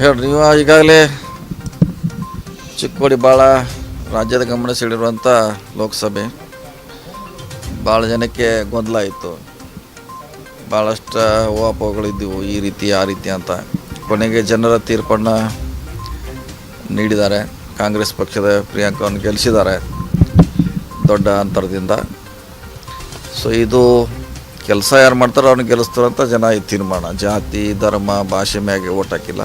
ಹೇಳ್ರಿ ನೀವು ಈಗಾಗಲೇ ಚಿಕ್ಕೋಡಿ ಭಾಳ ರಾಜ್ಯದ ಗಮನ ಸೆಳೆದಿರುವಂಥ ಲೋಕಸಭೆ. ಭಾಳ ಜನಕ್ಕೆ ಗೊಂದಲ ಆಯಿತು. ಭಾಳಷ್ಟು ಓಪಗಳಿದ್ದವು ಈ ರೀತಿ, ಆ ರೀತಿ ಅಂತ. ಕೊನೆಗೆ ಜನರ ತೀರ್ಪನ್ನು ನೀಡಿದ್ದಾರೆ. ಕಾಂಗ್ರೆಸ್ ಪಕ್ಷದ ಪ್ರಿಯಾಂಕವನ್ನು ಗೆಲ್ಲಿಸಿದ್ದಾರೆ ದೊಡ್ಡ ಅಂತರದಿಂದ. ಸೊ ಇದು ಕೆಲಸ ಯಾರು ಮಾಡ್ತಾರೋ ಅವ್ರನ್ನ ಗೆಲ್ಲಿಸ್ತಾರಂತ ಜನ ಈ ತೀರ್ಮಾನ. ಜಾತಿ, ಧರ್ಮ, ಭಾಷೆ ಮ್ಯಾಗೆ ಓಟ್ ಹಾಕಿಲ್ಲ.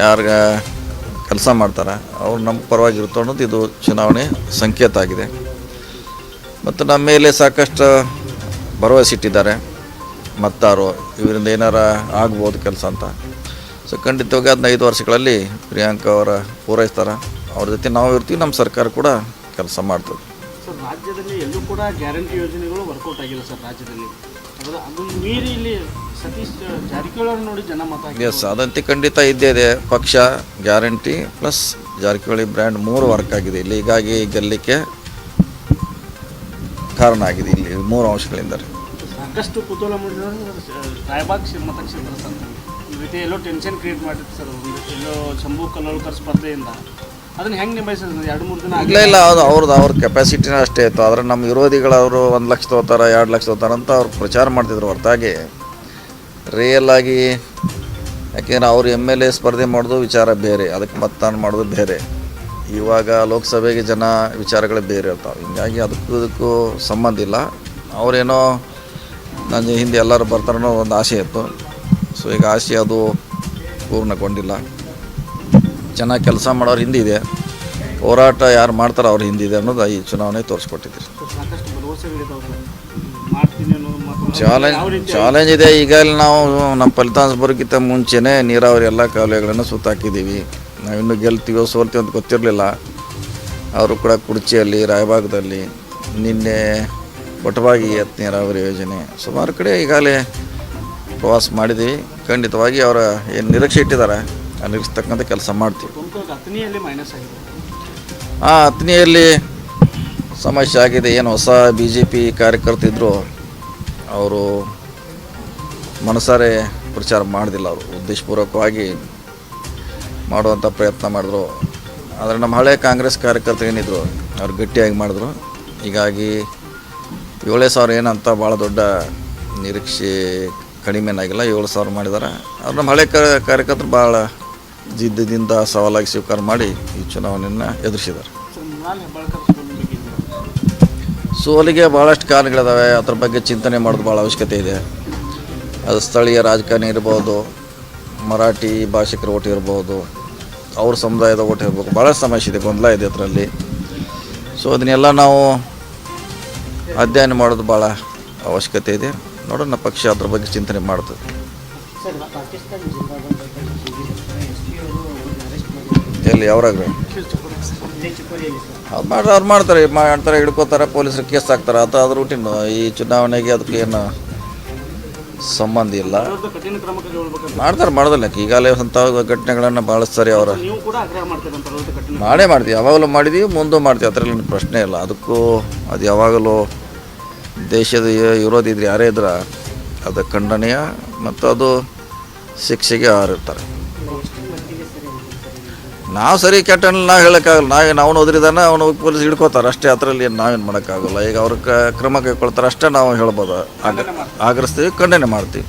ಯಾರ್ಗ ಕೆಲಸ ಮಾಡ್ತಾರೆ, ಅವ್ರು ನಮ್ಮ ಪರವಾಗಿರುತ್ತೋ ಅನ್ನೋದು ಇದು ಚುನಾವಣೆ ಸಂಕೇತ ಆಗಿದೆ. ಮತ್ತು ನಮ್ಮ ಮೇಲೆ ಸಾಕಷ್ಟು ಭರವಸೆ ಇಟ್ಟಿದ್ದಾರೆ, ಮತ್ತಾರು, ಇವರಿಂದ ಏನಾರ ಆಗ್ಬೋದು ಕೆಲಸ ಅಂತ. ಸೊ ಖಂಡಿತವಾಗಿ ಅದನ್ನ ಐದು ವರ್ಷಗಳಲ್ಲಿ ಪ್ರಿಯಾಂಕ ಅವರ ಪೂರೈಸ್ತಾರೆ. ಅವ್ರ ಜೊತೆ ನಾವು ಇರ್ತೀವಿ, ನಮ್ಮ ಸರ್ಕಾರ ಕೂಡ ಕೆಲಸ ಮಾಡ್ತದೆ. ಸರ್, ರಾಜ್ಯದಲ್ಲಿ ಎಲ್ಲೂ ಕೂಡ ಗ್ಯಾರಂಟಿ ಯೋಜನೆಗಳು ವರ್ಕೌಟ್ ಆಗಿಲ್ಲ ಸರ್, ರಾಜ್ಯದಲ್ಲಿ. ಹೌದಾ? ಅದನ್ನು ಮೀರಿ ಇಲ್ಲಿ ಸತೀಶ್ ಜಾರಕಿಹೊಳಿ ಅವ್ರನ್ನ ನೋಡಿ ಜನ ಮತ ಹಾಕಿದ್ರು. ಎಸ್ ಅದಂತೆ ಖಂಡಿತ ಇದ್ದೇ ಇದೆ. ಪಕ್ಷ ಗ್ಯಾರಂಟಿ ಪ್ಲಸ್ ಜಾರಕಿಹೊಳಿ ಬ್ರ್ಯಾಂಡ್ ಮೂರು ವರ್ಕ್ ಆಗಿದೆ. ಇಲ್ಲಿ ಹೀಗಾಗಿ ಗೆಲ್ಲಲಿಕ್ಕೆ ಕಾರಣ ಆಗಿದೆ ಇಲ್ಲಿ ಮೂರು ಅಂಶಗಳಿಂದ ಸಾಕಷ್ಟು ಕುತೂಹಲ ಮೂಡಿದ್ರು ರಾಯಬಾಗ್ ಕ್ಷೇ- ಮತಕ್ಷೇತ್ರ ಸರ್ ಈ ರೀತಿ ಎಲ್ಲೋ ಟೆನ್ಷನ್ ಕ್ರಿಯೇಟ್ ಮಾಡಿತ್ತು ಸರ್. ಒಂದು ಎಲ್ಲೋ ಶಂಭು ಕಲ್ಲೋಳ್ಕರ್ ಸ್ಪರ್ಧೆಯಿಂದ. ಇಲ್ಲ ಇಲ್ಲ, ಅದು ಅವ್ರದ್ದು ಅವ್ರ ಕೆಪಾಸಿಟಿನ ಅಷ್ಟೇ ಇತ್ತು. ಆದರೆ ನಮ್ಮ ವಿರೋಧಿಗಳು ಅವರು ಒಂದು ಲಕ್ಷ ತಗೋತಾರೆ, ಎರಡು ಲಕ್ಷ ತಗೋತಾರೆ ಅಂತ ಅವ್ರು ಪ್ರಚಾರ ಮಾಡ್ತಿದ್ರು ಹೊರತಾಗಿ. ರಿಯಲ್ ಆಗಿ, ಯಾಕೆಂದ್ರೆ ಅವ್ರು ಎಂ ಎಲ್ ಎ ಸ್ಪರ್ಧೆ ಮಾಡೋದು ವಿಚಾರ ಬೇರೆ, ಅದಕ್ಕೆ ಮತದಾನ ಮಾಡೋದು ಬೇರೆ. ಇವಾಗ ಲೋಕಸಭೆಗೆ ಜನ ವಿಚಾರಗಳು ಬೇರೆ ಇರ್ತಾವೆ. ಹಿಂಗಾಗಿ ಅದಕ್ಕೂ ಇದಕ್ಕೂ ಸಂಬಂಧ ಇಲ್ಲ. ಅವರೇನೋ ನನ್ನ ಹಿಂದೆ ಎಲ್ಲರೂ ಬರ್ತಾರನೋ ಒಂದು ಆಸೆ ಇತ್ತು. ಸೊ ಈಗ ಆಸೆ ಅದು ಪೂರ್ಣಗೊಂಡಿಲ್ಲ. ಚೆನ್ನಾಗಿ ಕೆಲಸ ಮಾಡೋರು ಹಿಂದಿದೆ ಹೋರಾಟ ಯಾರು ಮಾಡ್ತಾರೋ ಅವ್ರು ಹಿಂದಿದೆ ಅನ್ನೋದು ಈ ಚುನಾವಣೆ ತೋರಿಸ್ಕೊಟ್ಟಿದ್ದೀರಿ. ಚಾಲೆಂಜ್ ಚಾಲೆಂಜ್ ಇದೆ. ಈಗ ನಾವು ನಮ್ಮ ಫಲಿತಾಂಶ ಬರೋಕ್ಕಿಂತ ಮುಂಚೆನೇ ನೀರಾವರಿ ಎಲ್ಲ ಕಾಲುವೆಗಳನ್ನು ಸುತ್ತಾಕಿದ್ದೀವಿ. ನಾವಿನ್ನೂ ಗೆಲ್ತೀವೋ ಸೋಲ್ತೀವೋ ಅಂತ ಗೊತ್ತಿರಲಿಲ್ಲ. ಅವರು ಕೂಡ ಕುರ್ಚಿಯಲ್ಲಿ, ರಾಯಭಾಗದಲ್ಲಿ ನಿನ್ನೆ ಒಟವಾಗಿ ಎತ್ ನೀರಾವರಿ ಯೋಜನೆ ಸುಮಾರು ಕಡೆ ಈಗಾಗಲೇ ಪ್ರವಾಸ ಮಾಡಿದ್ದೀವಿ. ಖಂಡಿತವಾಗಿ ಅವರ ಏನು ನಿರೀಕ್ಷೆ ಇಟ್ಟಿದ್ದಾರೆ ನಿರೀಕ್ಷೆ ಕೆಲಸ ಮಾಡ್ತೀವಿ. ಹಾಂ ಹತ್ತನೆಯಲ್ಲಿ ಆ ಹತ್ತನೆಯಲ್ಲಿ ಸಮಸ್ಯೆ ಆಗಿದೆ. ಏನು ಹೊಸ ಬಿ ಜೆ ಪಿ ಕಾರ್ಯಕರ್ತಿದ್ರು ಅವರು ಮನಸಾರೆ ಪ್ರಚಾರ ಮಾಡಿದಿಲ್ಲ ಅವರು. ಉದ್ದೇಶಪೂರ್ವಕವಾಗಿ ಮಾಡುವಂಥ ಪ್ರಯತ್ನ ಮಾಡಿದ್ರು. ಆದರೆ ನಮ್ಮ ಹಳೆ ಕಾಂಗ್ರೆಸ್ ಕಾರ್ಯಕರ್ತರು ಏನಿದ್ರು ಅವ್ರು ಗಟ್ಟಿಯಾಗಿ ಮಾಡಿದ್ರು. ಹೀಗಾಗಿ ಏಳೇ ಸಾವಿರ ಏನಂತ ಭಾಳ ದೊಡ್ಡ ನಿರೀಕ್ಷೆ ಕಡಿಮೆನಾಗಿಲ್ಲ. ಏಳು ಸಾವಿರ ಮಾಡಿದ್ದಾರೆ ಅವ್ರು ನಮ್ಮ ಹಳೆ ಕ- ಕಾರ್ಯಕರ್ತರು ಭಾಳ ಜಿದ್ದದಿಂದ ಸವಾಲಾಗಿ ಸ್ವೀಕಾರ ಮಾಡಿ ಈ ಚುನಾವಣೆಯನ್ನು ಎದುರಿಸಿದ್ದಾರೆ. ಸೋಲಿಗೆ ಭಾಳಷ್ಟು ಕಾರಣಗಳಿದಾವೆ. ಅದ್ರ ಬಗ್ಗೆ ಚಿಂತನೆ ಮಾಡೋದು ಭಾಳ ಅವಶ್ಯಕತೆ ಇದೆ. ಅದು ಸ್ಥಳೀಯ ರಾಜಕಾರಣಿ ಇರ್ಬೋದು, ಮರಾಠಿ ಭಾಷಿಕರ ಓಟ್ ಇರ್ಬೋದು, ಅವ್ರ ಸಮುದಾಯದ ಓಟ್ ಇರ್ಬೋದು ಭಾಳ ಸಮಸ್ಯೆ ಇದೆ, ಗೊಂದಲ ಇದೆ ಅದರಲ್ಲಿ. ಸೊ ಅದನ್ನೆಲ್ಲ ನಾವು ಅಧ್ಯಯನ ಮಾಡೋದು ಭಾಳ ಅವಶ್ಯಕತೆ ಇದೆ. ನೋಡೋಣ, ಪಕ್ಷ ಅದ್ರ ಬಗ್ಗೆ ಚಿಂತನೆ ಮಾಡ್ತದೆ. ಎಲ್ಲಿ, ಯಾವ್ರಾಗ್ರಿ? ಅದು ಮಾಡ್ತಾರೆ ಅವ್ರು ಮಾಡ್ತಾರೆ ಮಾಡ್ತಾರೆ ಹಿಡ್ಕೋತಾರೆ, ಪೊಲೀಸರು ಕೇಸ್ ಹಾಕ್ತಾರೆ, ಅದು ಅದು ರೂಟೀನ್ ಈ ಚುನಾವಣೆಗೆ ಅದಕ್ಕೆ ಏನು ಸಂಬಂಧ ಇಲ್ಲ. ಮಾಡ್ತಾರೆ, ಮಾಡೋದಿಲ್ಲ ಈಗಾಗಲೇ ಅಂಥ ಘಟನೆಗಳನ್ನು ಬಳಸ್ತಾರೆ ಅವರು. ಮಾಡೇ ಮಾಡ್ತೀವಿ, ಯಾವಾಗಲೂ ಮಾಡಿದ್ವಿ, ಮುಂದೆ ಮಾಡ್ತೀವಿ, ಅದರಲ್ಲಿ ಪ್ರಶ್ನೆ ಇಲ್ಲ. ಅದಕ್ಕೂ, ಅದು ಯಾವಾಗಲೂ ದೇಶದ ಯ- ವಿರೋಧಿ ಇದ್ರೆ ಯಾರೇ ಇದ್ರೆ, ಅದು ಖಂಡನೀಯ, ಮತ್ತು ಅದು ಶಿಕ್ಷೆಗೆ ಹಾರಿರ್ತಾರೆ. ನಾವು ಸರಿ ಕೆಟ್ಟ ನಾವು ಹೇಳೋಕ್ಕಾಗಲ್ಲ. ನಾವೇ ಅವನು ಹೋದ್ರಿದ್ದಾನೆ ಅವನು ಪೊಲೀಸ್ ಹಿಡ್ಕೋತಾರೆ. ಅಷ್ಟೇ ಅದರಲ್ಲಿ ಏನು ನಾವೇನು ಮಾಡೋಕ್ಕಾಗಲ್ಲ. ಈಗ ಅವ್ರ ಕ್ರಮ ಕೈಗೊಳ್ತಾರೆ ಅಷ್ಟೇ ನಾವು ಹೇಳ್ಬೋದು. ಆಗ ಆಗ್ರಹಿಸ್ತೀವಿ ಖಂಡನೆ ಮಾಡ್ತೀವಿ.